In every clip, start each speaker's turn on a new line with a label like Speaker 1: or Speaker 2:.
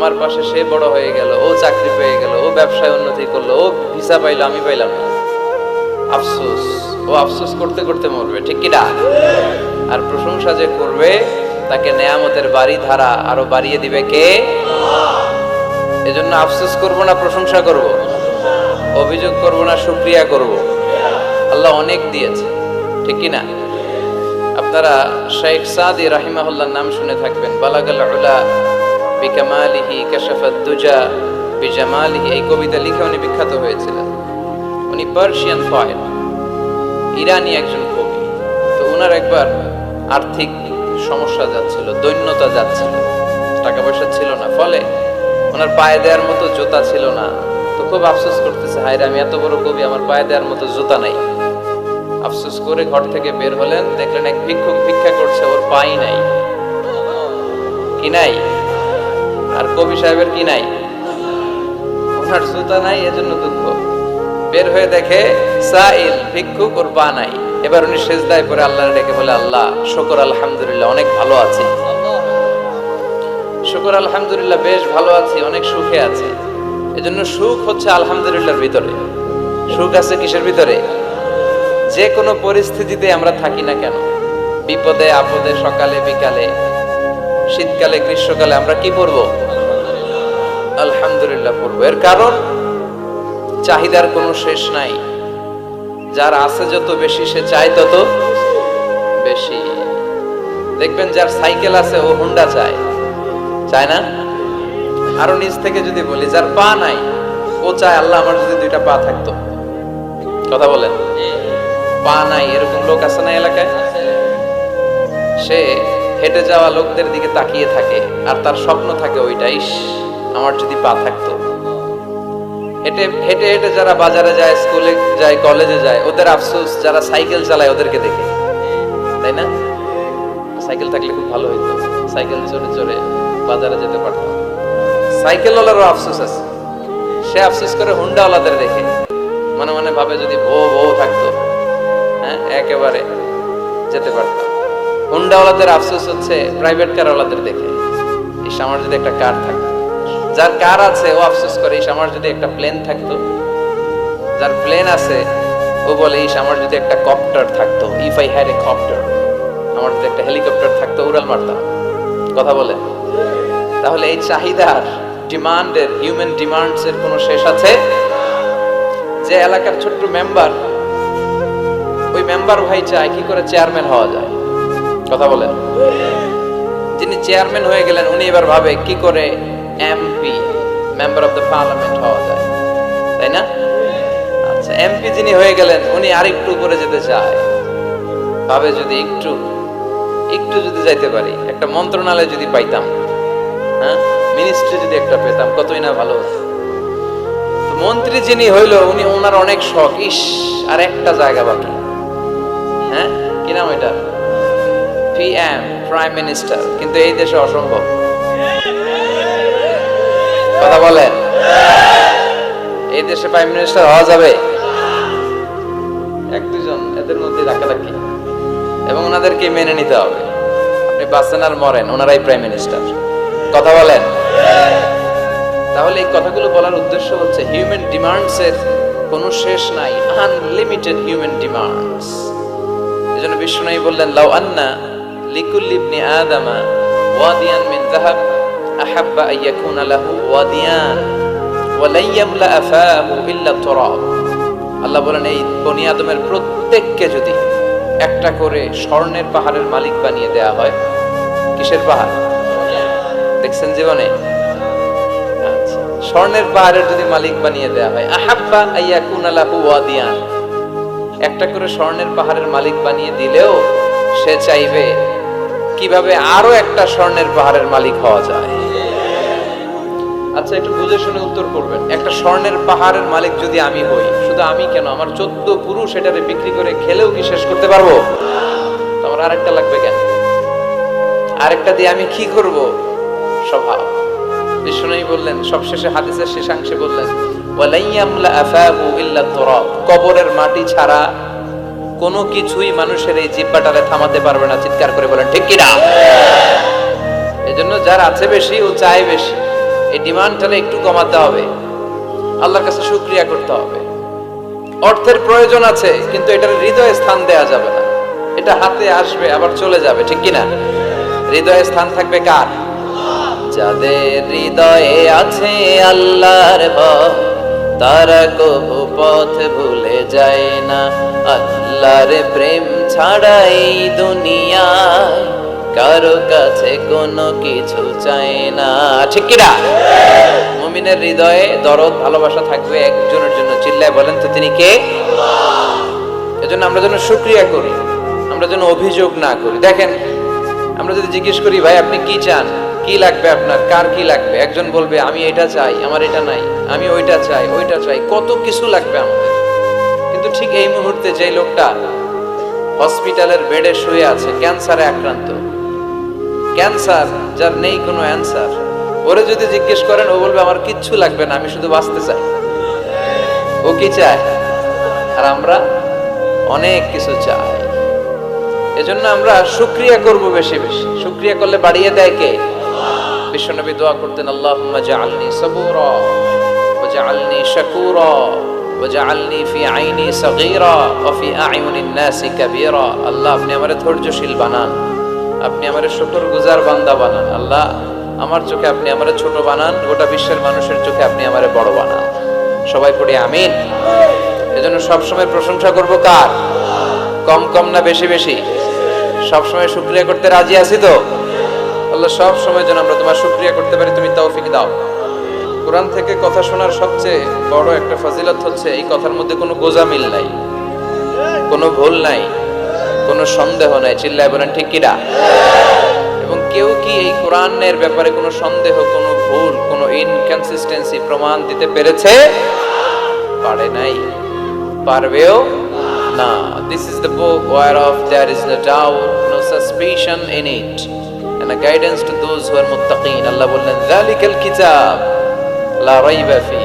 Speaker 1: আমার পাশে সে বড় হয়ে গেল, ও চাকরি পেয়ে গেল, ও ব্যবসায় উন্নতি করল, ও ভিসা পাইলো, আমি পাইলাম না। আফসোস, ও আফসোস করতে করতে মরবে, ঠিক কিনা আর প্রশংসা যে করবে, তাকে নেয়ামতের বাড়ি ধারা আরও বাড়িয়ে দিবে কে? এজন্য আফসোস করব না, প্রশংসা করব। অভিযোগ করব না শুক্রিয়া করব। আল্লাহ অনেক দিয়েছে, ঠিক কিনা আপনারা শেখ সাদি রাহিমাহুল্লাহর নাম শুনে থাকবেন, বালাগাল বিকামালিহি কাশাফাত দুজা বিজামালিহি। এই কবিতা লিখে উনি বিখ্যাত হয়েছিলেন। উনি পার্সিয়ান পয়েট ইরানি একজন কবি। তো ওনার একবার আর্থিক সমস্যা যাচ্ছিল, দৈন্যতা যাচ্ছিল। টাকা পয়সা ছিল না, ফলে ওনার পায়ে দেওয়ার মতো জুতা ছিল না। তো খুব আফসোস করতেছে, হায়রে আমি এত বড় কবি, আমার পায়ে দেওয়ার মতো জুতা নাই। আফসোস করে ঘর থেকে বের হলেন, দেখলেন এক ভিক্ষুক ভিক্ষা করছে, ওর পাই নাই। কি নাই? আর কবি সাহেবের কি নাই? ওনার জুতা নাই, এজন্য দুঃখ। বের হয়ে দেখে, সাইল, ভিক্ষুক ওর পা নাই। এবার উনি সেজদায় পরে আল্লাহর ডেকে বলে, আল্লাহ, শুকর আলহামদুলিল্লাহ, অনেক ভালো আছি। শুকর আলহামদুলিল্লাহ, বেশ ভালো আছি, অনেক সুখে আছি। এজন্য সুখ হচ্ছে আলহামদুলিল্লাহর ভিতরে। সুখ আছে কিসের ভিতরে? যে কোনো পরিস্থিতিতে আমরা থাকি না কেন। বিপদে, আপদে, সকালে, বিকালে শীতকালে, গ্রীষ্মকালে আমরা কি পড়ব আলহামদুলিল্লাহ পড়ব এর কারণ, চাহিদার কোনো শেষ নাই। যার আছে যত বেশি, সে চায় তত বেশি। দেখবেন যার সাইকেল আছে, ও হুন্ডা চায়। চায় না? আরও নিচ থেকে যদি বলি, যার পা নাই, ও চায়, আল্লাহ আমার যদি দুইটা পা থাকতো। কথা বলেন? পা নাই, এরকম লোক আছে না এলাকায়? সে হেঁটে যাওয়া লোকদের দিকে তাকিয়ে থাকে, আর তার স্বপ্ন থাকে ওইটা, ইস, আমার যদি পা থাকতো। হেঁটে হেঁটে হেঁটে যারা বাজারে যায়, স্কুলে যায়, কলেজে যায়, ওদের আফসোস, যারা সাইকেল চালায় ওদেরকে দেখে। তাই না? সাইকেল থাকলে খুব ভালো হইতো। সাইকেল চড়ে চড়ে বাজারে যেতে পারতাম সাইকেলওয়ালারও আফসোস আছে। সে আফসোস করে হুন্ডাওয়ালাদের দেখে। মনে মনে ভাবে যদি বউ বউ থাকতো হ্যাঁ একেবারে যেতে পারতাম। হুন্ডাওয়ালাদের আফসোস হচ্ছে প্রাইভেট কারওয়ালাদের দেখে। ইস, আমার যদি একটা কার থাকতো। যার কার আছে, ও আফসোস করে, ইস, আমার যদি একটা প্লেন থাকতো। যার প্লেন আছে, ও বলে, ইস, আমার যদি একটা কপ্টার থাকতো if I had a copter আমার যদি একটা হেলিকপ্টার থাকতো, উড়াল মারতাম। কথা বলে। তাহলে এই চাহিদার, ডিমান্ডের হিউম্যান ডিমান্ডস এর কোনো শেষ আছে? যে এলাকার ছোট্ট মেম্বার ওই মেম্বার ভাই চায় কি করে চেয়ারম্যান হওয়া যায়? কথা বলেন। যিনি চেয়ারম্যান হয়ে গেলেন, উনি এবার ভাবে কি করে MP, member of the parliament হওয়া যায়। তাই না? আচ্ছা এমপি যিনি হয়ে গেলেন, উনি আরেকটু উপরে যেতে চায়। ভাবে যদি একটু একটু যদি যাইতে পারি, একটা মন্ত্রণালয় যদি পাইতাম হ্যাঁ? মিনিস্ট্রি যদি একটা পেতাম, কতই না ভালো হতো। মন্ত্রী যিনি হইল, উনি ওনার অনেক শখ। ইস, আর একটা জায়গা বাকি। হ্যাঁ? কি নাম এটা পিএম প্রাইম মিনিস্টার কিন্তু এই দেশে অসম্ভব। কথা বলেন। এই দেশে প্রাইম মিনিস্টার হওয়া যাবে? এক দুজন এদের মধ্যে ধাক্কাধাক্কি। এবং ওনাদেরকে মেনে নিতে হবে। আপনি বাঁচেন আর মরেন, ওনারাই প্রাইম মিনিস্টার কথা বলেন। তাহলে এই কথাগুলো বলার উদ্দেশ্য হচ্ছে হিউম্যান ডিমান্ডস এর কোনো শেষ নাই আনলিমিটেড হিউম্যান ডিমান্ডস এজন্য বিষ্ণু বললেন, লাউ আন্না আল্লাহ বলেন, এই বনি আদমের প্রত্যেককে যদি একটা করে স্বর্ণের পাহাড়ের মালিক বানিয়ে দেয়া হয়, কিসের পাহাড়? দেখছেন জীবনে? আচ্ছা স্বর্ণের পাহাড়ের যদি মালিক বানিয়ে দেয়া হয়, আহাব্বা আইয়াকুনা লাহু ওয়াদিয়ান। একটা করে স্বর্ণের পাহাড়ের মালিক বানিয়ে দিলেও সে চাইবে কীভাবে আরও একটা স্বর্ণের পাহাড়ের মালিক হওয়া যায়? আচ্ছা একটু বুঝে শুনে উত্তর করবেন। একটা স্বর্ণের পাহাড়ের মালিক যদি আমি হই, শুধু আমি কেন? আমার চোদ্দ পুরুষ এটারে বিক্রি করে খেলেও কি শেষ করতে পারব? আমার আরেকটা লাগবে কেন? আরেকটা দিয়ে আমি কি করব? স্বভাব বিষ্ণুই বললেন, সবশেষে হাদিসের শেষাংশে বললেন, ওয়ালাইয়ামলা আফাহু ইল্লা তুরাব। কবরের মাটি ছাড়া কোনো কিছুই মানুষের এই জিব্বাটারে থামাতে পারবে না, চিৎকার করে বলেন, ঠিক কিনা? এজন্য যার আছে বেশি, ও চায় বেশি। এই ডিমান্ডটা একটু কমাতে হবে। আল্লাহর কাছে শুক্রিয়া করতে হবে। অর্থের প্রয়োজন আছে, কিন্তু এটার হৃদয়ে স্থান দেয়া যাবে না। এটা হাতে আসবে, আবার চলে যাবে, ঠিক কি না হৃদয়ে স্থান থাকবে কার? যাদের হৃদয়ে আছে আল্লাহর ভয়। তারা কবু পথ ভুলে যায় না। আল্লাহর প্রেম ছাড়া এই দুনিয়ায় কারও কাছে কোনো কিছু চায় না। ঠিক কিনা মুমিনের হৃদয়ে দরদ, ভালোবাসা থাকবে একজনের জন্য। চিল্লায় বলেন তো তিনি কে? এজন্য আমরা যেন শুক্রিয়া করি, আমরা যেন অভিযোগ না করি। দেখেন, আমরা যদি জিজ্ঞেস করি, ভাই, আপনি কি চান? কি লাগবে আপনার? কার কি লাগবে? একজন বলবে, আমি এটা চাই, আমার এটা নাই, আমি ওইটা চাই ওইটা চাই। কত কিছু লাগবে আমাদের। কিন্তু ঠিক এই মুহূর্তে যে লোকটা হসপিটালের বেডে শুয়ে আছে, ক্যান্সারে আক্রান্ত। ক্যান্সার, যার নেই কোনো অ্যান্সার। ওরে যদি জিজ্ঞেস করেন, ও বলবে, আমার কিচ্ছু লাগবে না, আমি শুধু বাঁচতে চাই। ও কি চায়? আর আমরা অনেক কিছু চাই। এজন্য আমরা শুক্রিয়া করব বেশি বেশি। শুক্রিয়া করলে বাড়িয়ে দেয় কে? বিশ্বনবী দোয়া করতেন, আল্লাহুম্মা জাআলনি সাবুরা ওয়া জাআলনি শাকুরা ওয়া জাআলনি ফি আইনি সাগীরা ওয়া ফি আ'য়ুনিন নাসি কাবীরা। আল্লাহ, আপনি আমারে ধৈর্যশীল বানান, আপনি আমারে শুকরগুজার বান্দা বানান। আল্লাহ, আমার চোখে আপনি আমারে ছোট বানান, গোটা বিশ্বের মানুষের চোখে আপনি আমারে বড় বানান। সবাই পড়ি আমিন। এজন্য সবসময় প্রশংসা করব কার? কম কম না বেশি বেশি? সবসময় শুক্রিয়া করতে রাজি আছি তো? আল্লাহ সব সময় যেন আমরা তোমার শুক্রিয়া করতে পারি, তুমি তৌফিক দাও। কোরআন থেকে কথা শোনার সবচেয়ে বড় একটা ফজিলত হচ্ছে, এই কথার মধ্যে কোনো গোজামিল নাই, কোনো ভুল নাই, কোনো সন্দেহ নাই। চিল্লায় বলেন, ঠিক কিরা এবং কেউ কি এই কোরআনের ব্যাপারে কোনো সন্দেহ, কোনো ভুল, কোনো ইনকনসিস্টেন্সি প্রমাণ দিতে পেরেছে? পারে নাই। পারবেও না। This is the book where of there is no doubt no suspicion in it and a guidance to those who are muttaqin আল্লাহ বললেন যালিকাল কিতাব লা রাইবা ফি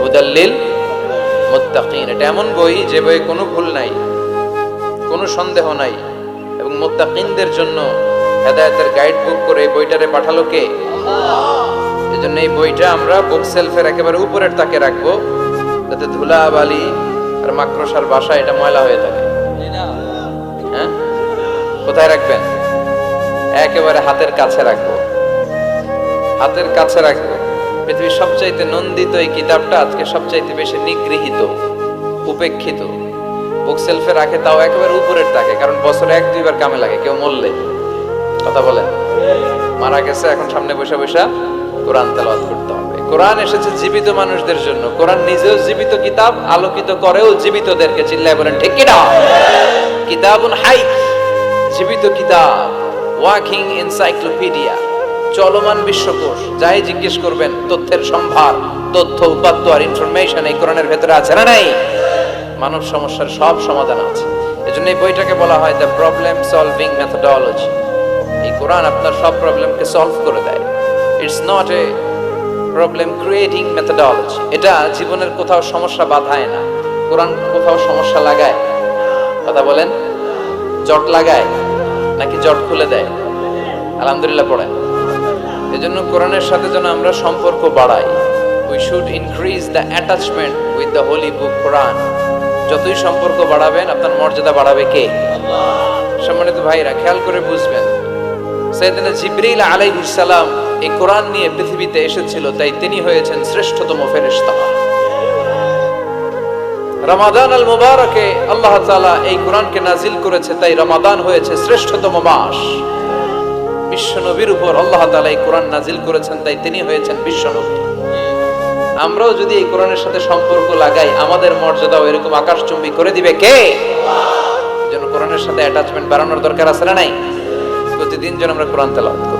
Speaker 1: হুদাল্লিল মুত্তাকিন। এটা এমন বই যে বইয়ে কোনো ভুল নাই কোনো সন্দেহ নাই। এবং মুত্তাকিনদের জন্য হেদায়েতের গাইড বুক করে এই বইটারে পাঠালো কে? এই জন্য এই বইটা আমরা বুক সেলফের একেবারে উপরের তাকে রাখব যাতে ধুলা বালি আর মাকড়সার বাসা এটা ময়লা হয়ে থাকে। হ্যাঁ? কোথায় রাখবেন? একেবারে হাতের কাছে রাখব। হাতের কাছে রাখব। পৃথিবীর সবচাইতে নন্দিত এই কিতাবটা আজকে সবচাইতে বেশি নিগৃহীত, উপেক্ষিত। বুক সেলফে রাখে, তাও একেবারে উপরের তাকে, কারণ বছরে এক, দুইবার কামে লাগে, কেউ মরলে। কথা বলেন? মারা গেছে, এখন সামনে বসে বসে কোরআন তেলাওয়াত করতে হবে। কোরআন এসেছে জীবিত মানুষদের জন্য। কোরআন নিজেও জীবিত কিতাব, আলোকিত করেও জীবিতদেরকে চিল্লায় বলেন, ঠিক কিনা? কিতাবুন হাই জীবিত কিতাব। Walking encyclopedia. চলমান বিশ্বকোষ, যাই জিজ্ঞেস করবেন, তথ্যের সম্ভার, তথ্য, উপাত্ত আর ইনফরমেশন এই কোরআনের ভেতরে আছে না নাই? মানব সমস্যার সব সমাধান আছে। এজন্য এই বইটাকে বলা হয় দ্য প্রবলেম সলভিং মেথডোলজি এই কোরআন আপনার সব প্রবলেমকে সলভ করে দেয়। It's not a problem creating methodology এটা জীবনের কোথাও সমস্যা বাধায় না। কোরআন কোথাও সমস্যা লাগায়। কথা বলেন? জট লাগায়। নাকি জট খুলে দেয়? আলহামদুলিল্লাহ পড়েন। এজন্য কোরআনের সাথে যেন আমরা সম্পর্ক বাড়াই। We should increase the attachment with the holy book Quran যতই সম্পর্ক বাড়াবেন, আপনার মর্যাদা বাড়াবে কে? সম্মানিত ভাইরা খেয়াল করে বুঝবেন। সৈয়দনা জিবরিল আলাইহিস সালাম এই কোরআন নিয়ে পৃথিবীতে এসেছিল, তাই তিনি হয়েছেন শ্রেষ্ঠতম ফেরেশতা। রমাদান আল মুবারকে আল্লাহ তালা এই কোরআনকে নাজিল করেছে, তাই রমাদান হয়েছে শ্রেষ্ঠতম মাস। বিশ্ব নবীর উপর আল্লাহ তালা এই কোরআন নাজিল করেছেন, তাই তিনি হয়েছেন বিশ্ব নবী। আমরাও যদি এই কোরআনের সাথে সম্পর্ক লাগাই, আমাদের মর্যাদাও এরকম আকাশচুম্বী করে দিবে কে? যেন কোরআনের সাথে অ্যাটাচমেন্ট বাড়ানোর দরকার আছে না নাই? প্রতিদিন যেন আমরা কোরআন তেলাওয়াত করি।